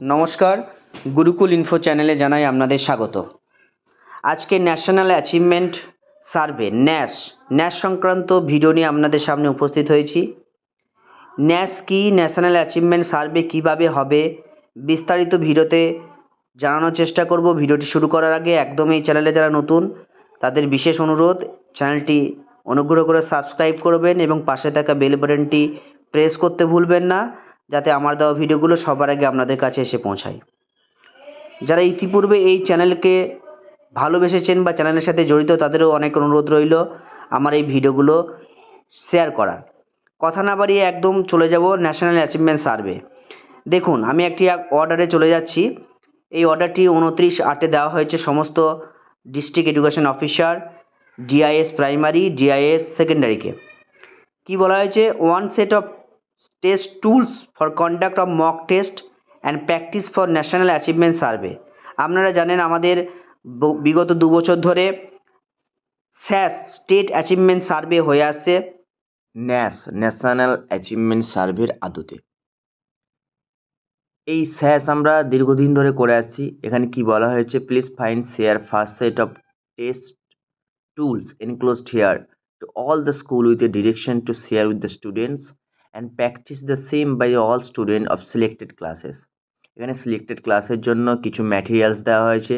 নমস্কার, গুরুকুল ইনফো চ্যানেলে জানাই আপনাদের স্বাগত। আজকে national achievement survey NAS NAS সংক্রান্ত ভিডিও নিয়ে আপনাদের সামনে উপস্থিত হয়েছি। ন্যাশ কি ন্যাশনাল অ্যাচিভমেন্ট সার্ভে কীভাবে হবে, বিস্তারিত ভিডিওতে জানানোর চেষ্টা করব। ভিডিওটি শুরু করার আগে একদম এই চ্যানেলে যারা নতুন, তাদের বিশেষ অনুরোধ চ্যানেলটি অনুগ্রহ করে সাবস্ক্রাইব করবেন এবং পাশে থাকা বেল বাটনটি প্রেস করতে ভুলবেন না। যাতে আমার দেওয়া ভিডিওগুলো সবার আগে আপনাদের কাছে এসে পৌঁছায়। যারা ইতিপূর্বে এই চ্যানেলকে ভালোবেসেছেন বা চ্যানেলের সাথে জড়িত, তাদেরও অনেক অনুরোধ রইল আমার এই ভিডিওগুলো শেয়ার করার। কথা না বাড়িয়ে একদম চলে যাব ন্যাশনাল অ্যাচিভমেন্ট সার্ভে দেখুন, আমি একটি অর্ডারে চলে যাচ্ছি। এই অর্ডারটি উনত্রিশ আটে দেওয়া হয়েছে সমস্ত district education officer DIS primary DIS সেকেন্ডারিকে কি। বলা হয়েছে? One set of test tools for conduct of mock test and practice for national achievement survey আপনারা জানেন আমাদের বিগত দু বছর ধরে স্যাস স্টেট অ্যাচিভমেন্ট সার্ভে হয়ে আসছে ন্যাস ন্যাশনাল অ্যাচিভমেন্ট সার্ভের আদতে। এই স্যাস আমরা দীর্ঘদিন ধরে করে আসছি। এখানে কি বলা হয়েছে? Please find share first set of test tools enclosed here to all the school with a direction to share with the students and practice the same by all student of selected classes এখানে selected ক্লাসের জন্য কিছু materials দেওয়া হয়েছে।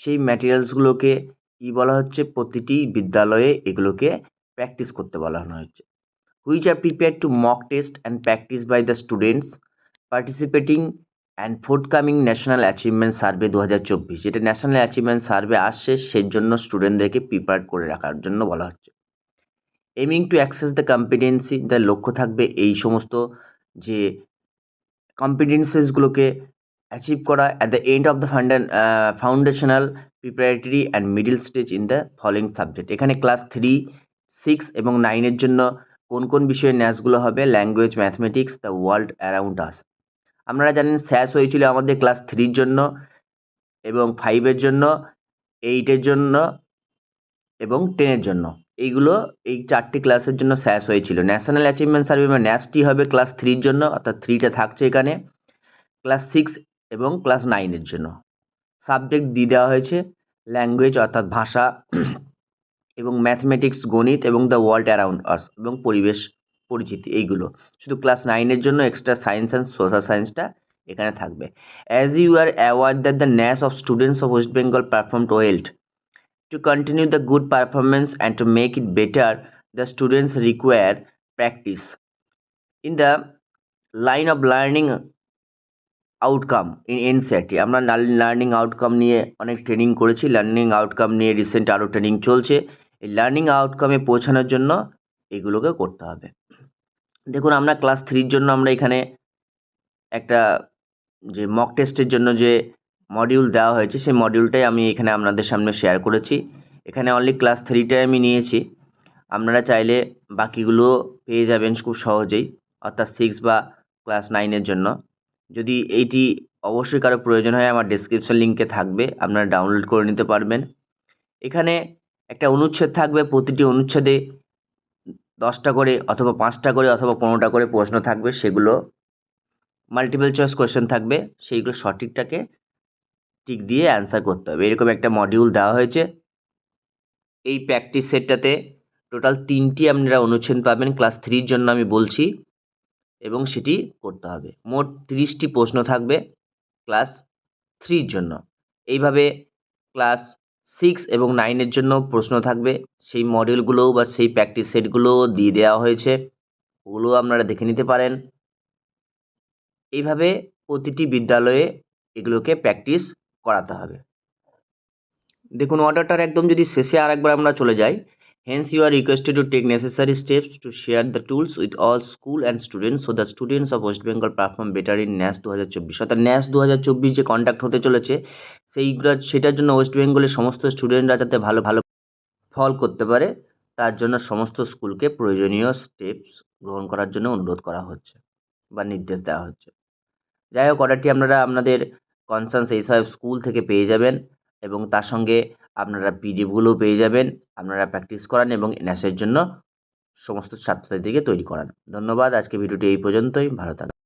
সেই ম্যাটেরিয়ালসগুলোকে কী বলা হচ্ছে? প্রতিটি বিদ্যালয়ে এগুলোকে প্র্যাকটিস করতে বলা হয়েছে। Which are prepared to mock test and practice by the students participating and forthcoming national achievement survey দু হাজার চব্বিশ। যেটা ন্যাশনাল অ্যাচিভমেন্ট সার্ভে আসছে সেই জন্য স্টুডেন্টদেরকে প্রিপেয়ার করে রাখার জন্য বলা হচ্ছে। Aiming to access the competency the লক্ষ্য থাকবে এই সমস্ত যে কম্পিটেন্সেসগুলোকে অ্যাচিভ করা at the end of the ফান্ডান foundational preparatory and middle stage in the following subject এখানে ক্লাস থ্রি সিক্স এবং নাইনের জন্য কোন কোন বিষয়ে ন্যাসগুলো হবে? Language mathematics the world around us আপনারা জানেন স্যাস হয়েছিল আমাদের ক্লাস থ্রির জন্য এবং ফাইভের জন্য এইটের জন্য এবং টেনের জন্য। এইগুলো এই চারটি ক্লাসের জন্য স্যাস হয়েছিল। ন্যাশনাল অ্যাচিভমেন্ট সার্ভে বা ন্যাসটি হবে ক্লাস থ্রির জন্য, অর্থাৎ থ্রিটা থাকছে এখানে। ক্লাস সিক্স এবং ক্লাস নাইনের জন্য। সাবজেক্ট দিয়ে দেওয়া হয়েছে ল্যাঙ্গুয়েজ অর্থাৎ ভাষা এবং ম্যাথমেটিক্স গণিত এবং দ্য ওয়ার্ল্ড অ্যারাউন্ড আস এবং পরিবেশ, পরিচিতি এইগুলো। শুধু ক্লাস নাইনের জন্য এক্সট্রা সায়েন্স অ্যান্ড সোশ্যাল সায়েন্সটা এখানে থাকবে। As you are aware that the NAS of students of West Bengal performed well to continue the good performance and to make it better the students require practice in the line of learning outcome in NCERT আমরা learning outcome নিয়ে অনেক training করেছি। Learning outcome নিয়ে recent আরও training চলছে। এই learning আউটকামে পৌঁছানোর জন্য এগুলোকে করতে হবে। দেখুন, আমরা ক্লাস থ্রির জন্য আমরা এখানে একটা যে মক টেস্টের জন্য যে মডিউল দেওয়া হয়েছে, সেই মডিউলটাই আমি এখানে আপনাদের সামনে শেয়ার করেছি। এখানে অনলি ক্লাস থ্রিটাই আমি নিয়েছি। আপনারা চাইলে বাকিগুলো পেয়ে যাবেন খুব সহজেই, অর্থাৎ সিক্স বা ক্লাস নাইনের জন্য। যদি এইটি অবশ্যই কারও প্রয়োজন হয়, আমার ডেসক্রিপশন লিঙ্কে থাকবে, আপনারা ডাউনলোড করে নিতে পারবেন। এখানে একটা অনুচ্ছেদ থাকবে, প্রতিটি অনুচ্ছেদে দশটা করে অথবা পাঁচটা করে অথবা পনেরোটা করে প্রশ্ন থাকবে, সেগুলো মাল্টিপল চয়েস কোয়েশ্চেন থাকবে, সেইগুলো সঠিকটাকে টিক দিয়ে অ্যান্সার করতে হবে। এরকম একটা মডিউল দেওয়া হয়েছে। এই প্র্যাকটিস সেটটাতে টোটাল তিনটি আপনারা অনুচ্ছেদ পাবেন। ক্লাস থ্রির জন্য আমি বলছি এবং সেটি করতে হবে। মোট তিরিশটি প্রশ্ন থাকবে ক্লাস থ্রির জন্য। এইভাবে ক্লাস সিক্স এবং নাইনের জন্য প্রশ্ন থাকবে। সেই মডেলগুলোও বা সেই প্র্যাকটিস সেটগুলোও দিয়ে দেওয়া হয়েছে। ওগুলোও আপনারা দেখে নিতে পারেন। এইভাবে প্রতিটি বিদ্যালয়ে এগুলোকে প্র্যাকটিস করাতে হবে। দেখুন অর্ডারটার একদম যদি শেষে আরেকবার আমরা চলে যাই hence you are requested to take necessary steps to share the tools with all school and students so the students of West Bengal perform better in NAS দু হাজার চব্বিশ। অর্থাৎ ন্যাস দু হাজার চব্বিশ যে কন্ডাক্ট হতে চলেছে, সেইগুলো, সেটার জন্য ওয়েস্ট বেঙ্গলের সমস্ত স্টুডেন্টরা যাতে ভালো ভালো ফল করতে পারে, তার জন্য সমস্ত স্কুলকে প্রয়োজনীয় স্টেপস গ্রহণ করার জন্য অনুরোধ করা হচ্ছে বা নির্দেশ দেওয়া হচ্ছে। যাই হোক অর্ডারটি আপনারা, আপনাদের কনসার্নস এইসব স্কুল থেকে পেয়ে যাবেন এবং তার সঙ্গে আপনারা পিডিএফগুলোও পেয়ে যাবেন। আপনারা প্র্যাকটিস করান এবং এনএসের জন্য সমস্ত ছাত্রছাত্রীদেরকে তৈরি করান। ধন্যবাদ। আজকে ভিডিওটি এই পর্যন্তই। ভালো থাকুন